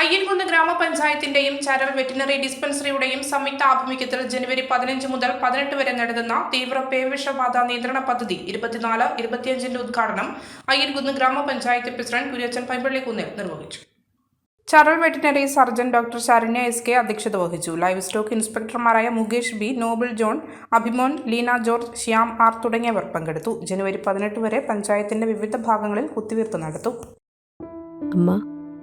Ayyankunnu ഗ്രാമപഞ്ചായത്തിന്റെയും ചരൽ veterinary ഡിസ്പെൻസറിയുടെയും സംയുക്ത ആഭിമുഖ്യത്തിൽ ജനുവരി പതിനഞ്ച് മുതൽ പതിനെട്ട് വരെ നടത്തുന്ന തീവ്ര പേവിഷബാധ നിയന്ത്രണ പദ്ധതി ഇരുപത്തിനാല് ഇരുപത്തിയഞ്ചിന്റെ ഉദ്ഘാടനം അയ്യൻകുന്ന് ഗ്രാമപഞ്ചായത്ത് പ്രസിഡന്റ് കുര്യച്ചൻ പൈമ്പള്ളിക്കുന്നിൽ നിർവഹിച്ചു. ചരൽ veterinary surgeon doctor Saranya S K അധ്യക്ഷത വഹിച്ചു. ലൈവ് സ്റ്റോക്ക് ഇൻസ്പെക്ടർമാരായ മുകേഷ് ബി നോബിൾ ജോൺ അഭിമോൻ ലീന ജോർജ് ശ്യാം ആർ തുടങ്ങിയവർ പങ്കെടുത്തു. ജനുവരി പതിനെട്ട് വരെ പഞ്ചായത്തിന്റെ വിവിധ ഭാഗങ്ങളിൽ കുത്തിവയ്പ് നടത്തും. അമ്മ